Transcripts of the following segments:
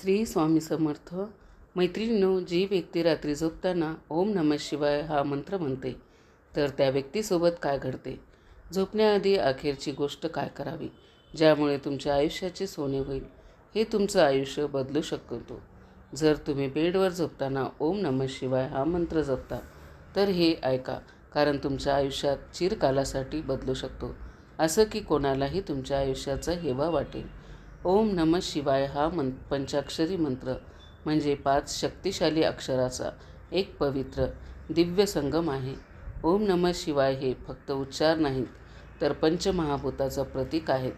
श्री स्वामी समर्थ. मैत्रिणींनो जी व्यक्ती रात्री झोपताना ओम नम शिवाय हा मंत्र म्हणते तर त्या व्यक्तीसोबत काय घडते? झोपण्याआधी अखेरची गोष्ट काय करावी? ज्यामुळे तुमच्या आयुष्याचे सोने होईल. हे तुमचं आयुष्य बदलू शकतो. जर तुम्ही बेडवर झोपताना ओम नम शिवाय हा मंत्र जपता तर हे ऐका कारण तुमच्या आयुष्यात चिरकालासाठी बदलू शकतो. असं की कोणालाही तुमच्या आयुष्याचा हेवा वाटेल. ओम नम शिवाय हा मं पंचाक्षरी मंत्र म्हणजे पाच शक्तिशाली अक्षराचा एक पवित्र दिव्य संगम आहे. ओम नम शिवाय हे फक्त उच्चार नाहीत तर पंचमहाभूताचं प्रतीक आहेत.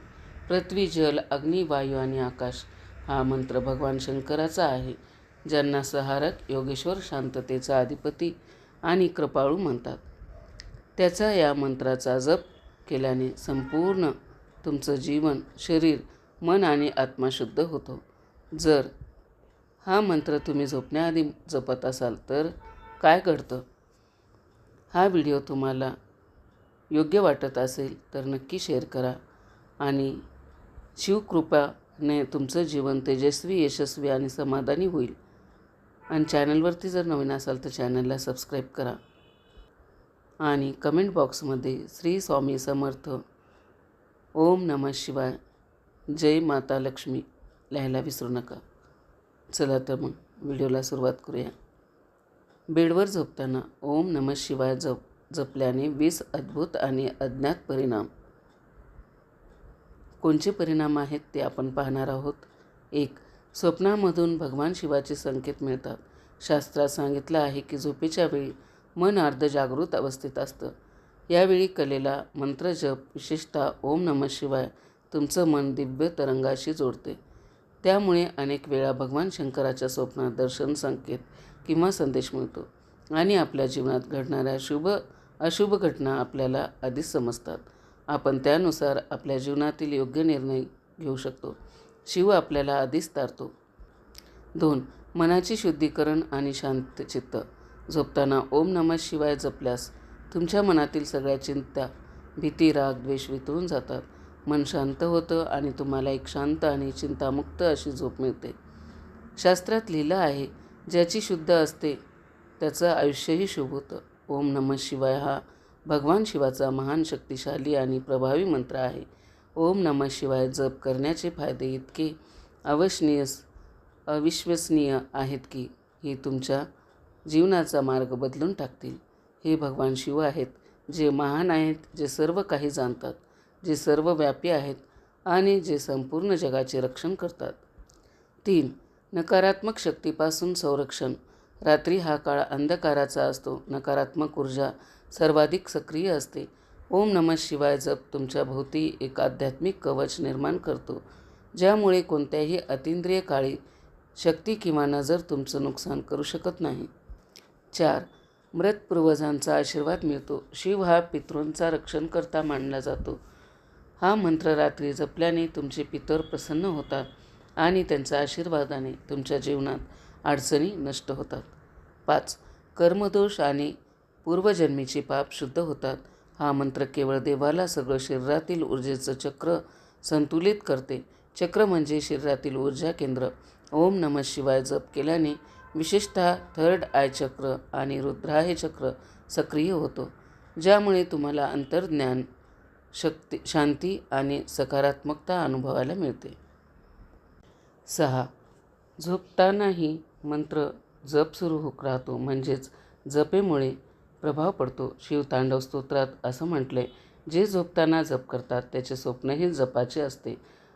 पृथ्वी जल अग्नी वायू आणि आकाश हा मंत्र भगवान शंकराचा आहे. ज्यांना सहारक योगेश्वर शांततेचा अधिपती आणि कृपाळू म्हणतात. त्याचा या मंत्राचा जप केल्याने संपूर्ण तुमचं जीवन शरीर मन आणि आत्मा शुद्ध होतो. जर हा मंत्र तुम्ही झोपण्याआधी जपत असाल तर काय घडतं? हा व्हिडिओ तुम्हाला योग्य वाटत असेल तर नक्की शेअर करा आणि शिवकृपाने तुमचं जीवन तेजस्वी यशस्वी आणि समाधानी होईल. आणि चॅनलवरती जर नवीन असाल तर चॅनलला सबस्क्राईब करा. आणि कमेंट बॉक्समध्ये श्री स्वामी समर्थ. ओम नमः शिवाय. जय माता लक्ष्मी लिहायला विसरू नका. चला तर मग व्हिडिओला सुरुवात करूया. बेडवर झोपताना ओम नम शिवाय जप जपल्याने वीस अद्भुत आणि अज्ञात परिणाम. कोणचे परिणाम आहेत ते आपण पाहणार आहोत? एक स्वप्नामधून भगवान शिवाचे संकेत मिळतात. शास्त्रात सांगितलं आहे की झोपेच्या वेळी मन अर्ध जागृत अवस्थेत असतं. यावेळी कलेला मंत्रजप विशेषतः ओम नम शिवाय तुमचं मन दिव्य तरंगाशी जोडते. त्यामुळे अनेक वेळा भगवान शंकराच्या स्वप्नात दर्शन संकेत किंवा संदेश मिळतो आणि आपल्या जीवनात घडणाऱ्या शुभ अशुभ घटना आपल्याला आधीच समजतात. आपण त्यानुसार आपल्या जीवनातील योग्य निर्णय घेऊ शकतो. शिव आपल्याला आधीच तारतो. दोन मनाची शुद्धीकरण आणि शांत चित्त. झोपताना ओम नमः शिवाय जपल्यास तुमच्या मनातील सगळ्या चिंता भीती राग द्वेष वितळून जातात. मन शांत होतं आणि तुम्हाला एक शांत आणि चिंतामुक्त अशी झोप मिळते. शास्त्रात लिहिलं आहे ज्याची शुद्ध असते त्याचं आयुष्यही शुभ होतं. ओम नमः शिवाय हा भगवान शिवाचा महान शक्तिशाली आणि प्रभावी मंत्र आहे. ओम नमः शिवाय जप करण्याचे फायदे इतके अवशनीय अविश्वसनीय आहेत की हे तुमच्या जीवनाचा मार्ग बदलून टाकतील. हे भगवान शिव आहेत जे महान आहेत जे सर्व काही जाणतात. जे सर्व व्यापी आहेत आणि जे संपूर्ण जगाचे रक्षण करतात. तीन नकारात्मक शक्तीपासून संरक्षण. रात्री हा काळ अंधकाराचा असतो नकारात्मक ऊर्जा सर्वाधिक सक्रिय असते. ओम नमः शिवाय जप तुमच्या भोवती एक आध्यात्मिक कवच निर्माण करतो ज्यामुळे कोणत्याही अतिंद्रिय काळी शक्ती किंवा नजर तुमचं नुकसान करू शकत नाही. चार मृत पूर्वजांचा आशीर्वाद मिळतो. शिव हा पितृंचा रक्षणकर्ता मानला जातो. हा मंत्र रात्री जपल्याने तुमचे पितर प्रसन्न होतात आणि त्यांच्या आशीर्वादाने तुमच्या जीवनात अडचणी नष्ट होतात. पाच कर्मदोष आणि पूर्वजन्मीचे पाप शुद्ध होतात. हा मंत्र केवळ देवाला सगळं शरीरातील ऊर्जेचं चक्र संतुलित करते. चक्र म्हणजे शरीरातील ऊर्जा केंद्र. ओम नम शिवाय जप केल्याने विशेषतः थर्ड आय चक्र आणि रुद्राहे चक्र सक्रिय होतो ज्यामुळे तुम्हाला अंतर्ज्ञान शक्ती शांती आणि सकारात्मकता अनुभवायला मिळते. सहा. झोपतानाही मंत्र जप सुरू होत राहतो. म्हणजेच जपेमुळे प्रभाव पडतो. शिवतांडव स्तोत्रात असं म्हटले जे झोपताना जप करतात त्याचे स्वप्नही जपाचे असते.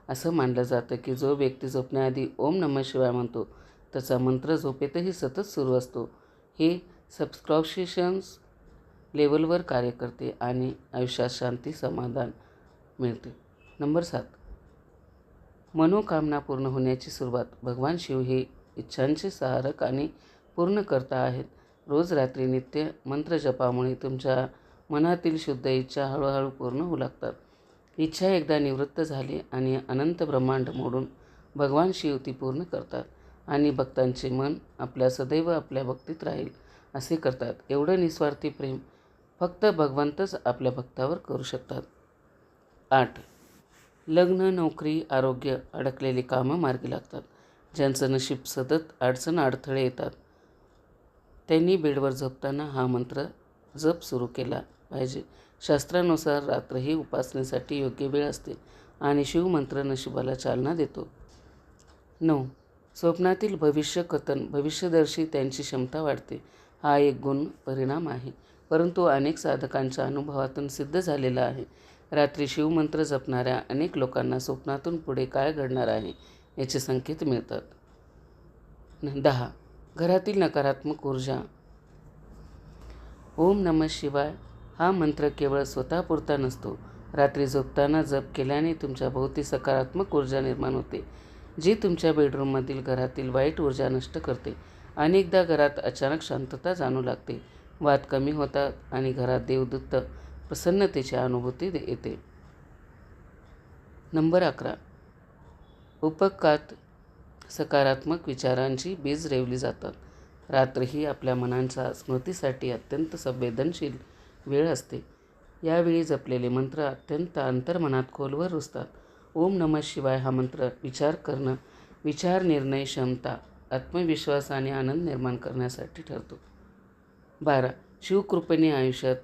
असं मानलं जातं की जो व्यक्ती झोपण्याआधी ओम नमः शिवाय म्हणतो त्याचा मंत्र झोपेतही सतत सुरू असतो. हे सबस्क्रॉप्शन्स लेवलवर कार्य करते आणि आयुष्यात शांती समाधान मिळते. नंबर सात. मनोकामना पूर्ण होण्याची सुरुवात. भगवान शिव हे इच्छांचे सहारक आणि पूर्णकर्ता आहेत. रोज रात्री नित्य मंत्रजपामुळे तुमच्या मनातील शुद्ध इच्छा हळूहळू पूर्ण होऊ लागतात. इच्छा एकदा निवृत्त झाली आणि अनंत ब्रह्मांड मोडून भगवान शिव ती पूर्ण करतात आणि भक्तांचे मन आपल्या सदैव आपल्या भक्तीत राहील असे करतात. एवढं निस्वार्थी प्रेम फक्त भगवंतच आपल्या भक्तावर करू शकतात. आठ. लग्न नोकरी आरोग्य अडकलेली कामं मार्गी लागतात. ज्यांचं नशीब सतत अडचण अडथळे येतात. त्यांनी बेडवर झोपताना हा मंत्र जप सुरू केला पाहिजे. शास्त्रानुसार रात्र ही उपासनेसाठी योग्य वेळ असते आणि शिवमंत्र नशिबाला चालना देतो. नऊ. स्वप्नातील भविष्य कथन भविष्यदर्शी त्यांची क्षमता वाढते. हा एक गुण परिणाम आहे. परंतु अनेक साधकांच्या अनुभवातून सिद्ध झालेला आहे. रात्री शिवमंत्र जपणाऱ्या अनेक लोकांना स्वप्नातून पुढे काय घडणार आहे याचे संकेत मिळतात. दहा. घरातील नकारात्मक ऊर्जा. ओम नमः शिवाय हा मंत्र केवळ स्वतःपुरता नसतो. रात्री झोपताना जप केल्याने तुमच्या भोवती सकारात्मक ऊर्जा निर्माण होते जी तुमच्या बेडरूममधील घरातील वाईट ऊर्जा नष्ट करते. अनेकदा घरात अचानक शांतता जाणू लागते. वाद कमी होतात आणि घरात देवदत्त प्रसन्नतेची अनुभूती दे- येते. नंबर अकरा. उपकात सकारात्मक विचारांची बीज रेवली जातात. रात्र ही आपल्या मनांच्या स्मृतीसाठी अत्यंत संवेदनशील वेळ असते. यावेळी जपलेले मंत्र अत्यंत अंतर्मनात खोलवर रुजतात. ओम नमः शिवाय हा मंत्र विचार करणं विचार निर्णय क्षमता आत्मविश्वास आणि आनंद निर्माण करण्यासाठी ठरतो. बारा. शिवकृपेने आयुष्यात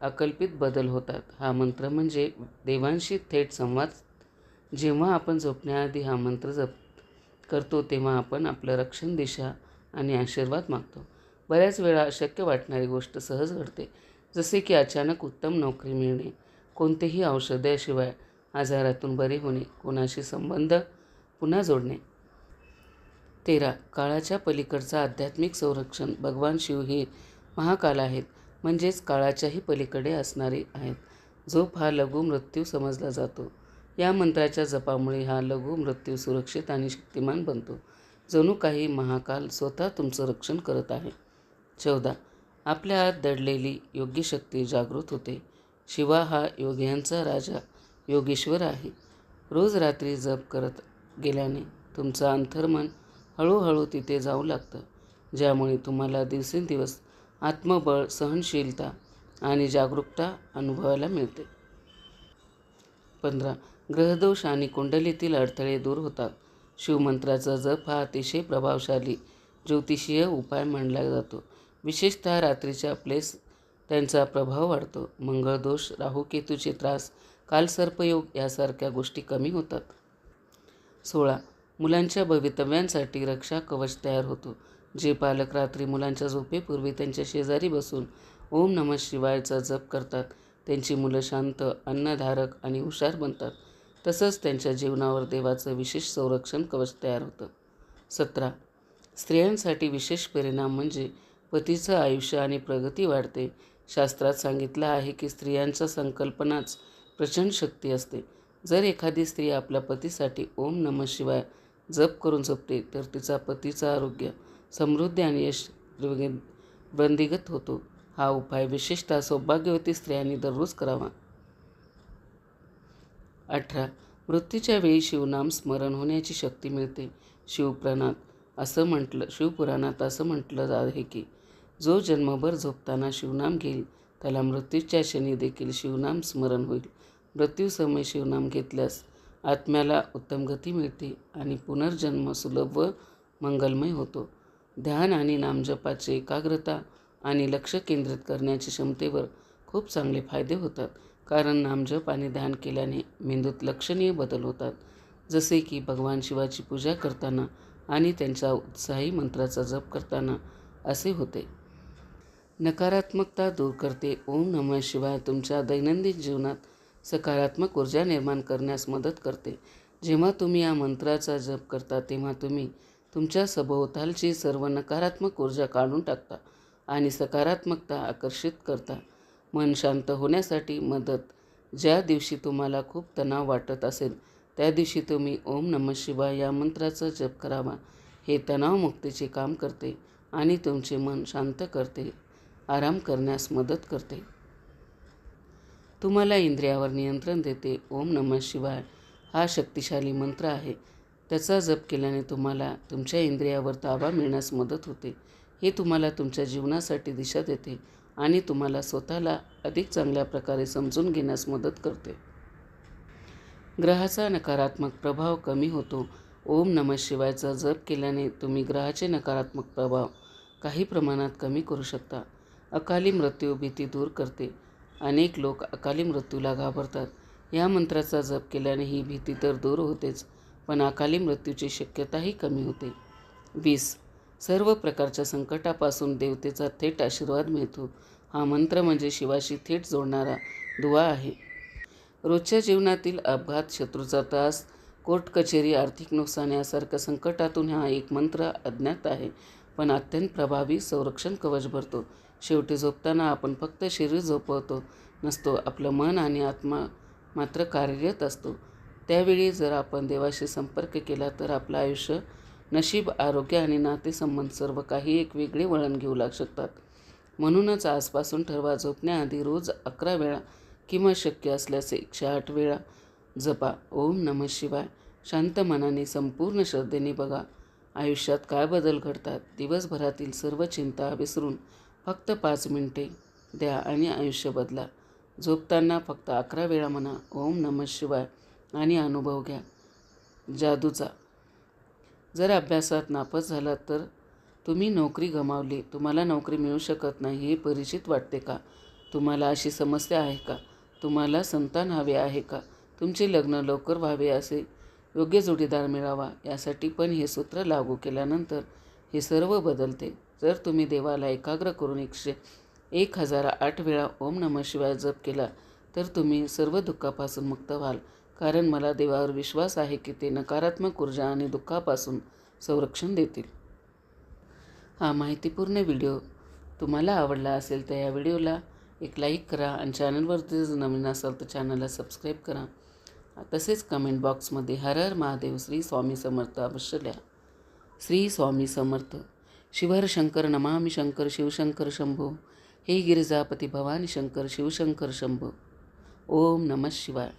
अकल्पित बदल होतात. हा मंत्र म्हणजे देवांशी थेट संवाद. जेव्हा आपण झोपण्याआधी हा मंत्र जप करतो तेव्हा आपण आपलं रक्षण दिशा आणि आशीर्वाद मागतो. बऱ्याच वेळा अशक्य वाटणारी गोष्ट सहज घडते. जसे की अचानक उत्तम नोकरी मिळणे. कोणतेही औषधाशिवाय आजारातून बरे होणे. कोणाशी संबंध पुन्हा जोडणे. तेरा. काळाच्या पलीकडचा आध्यात्मिक संरक्षण. भगवान शिव हे महाकाल आहेत. म्हणजेच काळाच्याही पलीकडे असणारे आहेत. झोप हा लघु मृत्यू समजला जातो. या मंत्राच्या जपामुळे हा लघु मृत्यू सुरक्षित आणि शक्तिमान बनतो. जणू काही महाकाल स्वतः तुमचं रक्षण करत आहे. चौदा. आपल्या आत दडलेली योग्य शक्ती जागृत होते. शिवा हा योग्यांचा राजा योगेश्वर आहे. रोज रात्री जप करत गेल्याने तुमचं अंतर्मन हळूहळू तिथे जाऊ लागतं. ज्यामुळे तुम्हाला दिवसेंदिवस आत्मबळ सहनशीलता आणि जागरूकता अनुभवायला मिळते. पंधरा. ग्रहदोष आणि कुंडलीतील अडथळे दूर होतात. शिवमंत्राचा जप हा अतिशय प्रभावशाली ज्योतिषीय उपाय मानला जातो. विशेषतः रात्रीच्या प्लेस त्यांचा प्रभाव वाढतो. मंगळदोष राहुकेतूचे त्रास कालसर्पयोग यासारख्या गोष्टी कमी होतात. सोळा. मुलांच्या भवितव्यांसाठी रक्षा कवच तयार होतो. जे पालक रात्री मुलांच्या झोपेपूर्वी त्यांच्या शेजारी बसून ओम नमः शिवायचा जप करतात. त्यांची मुलं शांत अन्नधारक आणि हुशार बनतात. तसंच त्यांच्या जीवनावर देवाचं विशेष संरक्षण कवच तयार होतं. सतरा. स्त्रियांसाठी विशेष परिणाम म्हणजे पतीचं आयुष्य आणि प्रगती वाढते. शास्त्रात सांगितलं आहे की स्त्रियांच्या संकल्पनाच प्रचंड शक्ती असते. जर एखादी स्त्री आपल्या पतीसाठी ओम नमः शिवाय जप करून झोपते तर तिचा पतीचं आरोग्य समृद्धी आणि यश वृंदिगत होतो. हा उपाय विशेषतः सौभाग्यवती स्त्रियांनी दररोज करावा. अठरा. मृत्यूच्या वेळी शिवनाम स्मरण होण्याची शक्ती मिळते. शिवपुराणात असं म्हटलं शिवपुराणात असं म्हटलं आहे की जो जन्मभर झोपताना शिवनाम घेईल त्याला मृत्यूच्या क्षणी देखील शिवनाम स्मरण होईल. मृत्यूसमय शिवनाम घेतल्यास आत्म्याला उत्तम गती मिळते आणि पुनर्जन्म सुलभ व मंगलमय होतो. ध्यान आणि नामजपाची एकाग्रता आणि लक्ष केंद्रित करण्याच्या क्षमतेवर खूप चांगले फायदे होतात. कारण नामजप आणि ध्यान केल्याने मेंदूत लक्षणीय बदल होतात. जसे की भगवान शिवाची पूजा करताना आणि त्यांच्या उत्साही मंत्राचा जप करताना असे होते. नकारात्मकता दूर करते. ओम नमः शिवाय तुमच्या दैनंदिन जीवनात सकारात्मक ऊर्जा निर्माण करण्यास मदत करते. जेव्हा तुम्ही या मंत्राचा जप करता तेव्हा तुम्ही तुमच्या सभोवतालची सर्व नकारात्मक ऊर्जा काढून टाकता आणि सकारात्मकता आकर्षित करता. मन शांत होण्यासाठी मदत. ज्या दिवशी तुम्हाला खूप तणाव वाटत असेल त्या दिवशी तुम्ही ओम नमः शिवाय या मंत्राचा जप करावा. हे तणावमुक्तीचे काम करते आणि तुमचे मन शांत करते आराम करण्यास मदत करते. तुम्हाला इंद्रियावर नियंत्रण देते. ओम नमः शिवाय हा शक्तिशाली मंत्र आहे. त्याचा जप केल्याने तुम्हाला तुमच्या इंद्रियावर ताबा मिळण्यास मदत होते. हे तुम्हाला तुमच्या जीवनासाठी दिशा देते आणि तुम्हाला स्वतःला अधिक चांगल्या प्रकारे समजून घेण्यास मदत करते. ग्रहाचा नकारात्मक प्रभाव कमी होतो. ओम नमः शिवायचा जप केल्याने तुम्ही ग्रहाचे नकारात्मक प्रभाव काही प्रमाणात कमी करू शकता. अकाली मृत्यू भीती दूर करते. अनेक लोक अकाली मृत्यूला घाबरतात. या मंत्राचा जप केल्याने ही भीती तर दूर होतेच. पण अकाली मृत्यूची शक्यताही कमी होते. वीस. सर्व प्रकारच्या संकटापासून देवतेचा थेट आशीर्वाद मिळतो. हा मंत्र म्हणजे शिवाशी थेट जोडणारा दुवा आहे. रोजच्या जीवनातील अपघात शत्रूचा त्रास कोर्ट कचेरी आर्थिक नुकसान यासारख्या संकटातून हा एक मंत्र अज्ञात आहे. पण अत्यंत प्रभावी संरक्षण कवच भरतो. शेवटी झोपताना आपण फक्त शरीर झोपवतो. नसतो आपलं मन आणि आत्मा मात्र कार्यरत असतो. त्यावेळी जर आपण देवाशी संपर्क केला तर आपलं आयुष्य नशीब आरोग्य आणि नातेसंबंध सर्व काही एक वेगळे वळण घेऊ लाग शकतात. म्हणूनच आजपासून ठरवा झोपण्याआधी रोज अकरा वेळा किंवा शक्य असल्यास एकशे आठ वेळा जपा. ओम नमः शिवाय. शांत मनाने संपूर्ण श्रद्धेने बघा. आयुष्यात काय बदल घडतात? दिवसभरातील सर्व चिंता विसरून फक्त पाच मिनिटे द्या आणि आयुष्य बदला. झोपताना फक्त अकरा वेळा म्हणा. ओम नमः शिवाय. आणि अनुभव घ्या. जादूचा. जर अभ्यासात नापास झालात तर तुम्ही नोकरी गमावली. तुम्हाला नोकरी मिळू शकत नाही हे परिचित वाटते का? तुम्हाला अशी समस्या आहे का? तुम्हाला संतान हवे आहे का? तुमचे लग्न लवकर व्हावे असे योग्य जोडीदार मिळावा यासाठी पण हे सूत्र लागू केल्यानंतर हे सर्व बदलते. जर तुम्ही देवाला एकाग्र करून एकशे एक हजार आठ वेळा ओम नमः शिवाय जप केला तर तुम्ही सर्व दुःखापासून मुक्त व्हाल. कारण मला देवावर विश्वास आहे की ते नकारात्मक ऊर्जा आणि दुःखापासून संरक्षण देतील. हा माहितीपूर्ण व्हिडिओ तुम्हाला आवडला असेल तर या व्हिडिओला एक लाईक करा आणि चॅनलवरती जर नवीन असाल तर चॅनलला सबस्क्राईब करा. तसेच कमेंट बॉक्समध्ये हर हर महादेव श्री स्वामी समर्थ अवश्य लिहा. श्री स्वामी समर्थ. शिवहर शंकर नमामि शंकर शिवशंकर शंभो. हे गिरिजापती भवानी शंकर शिवशंकर शंभो. ओम नमः शिवाय.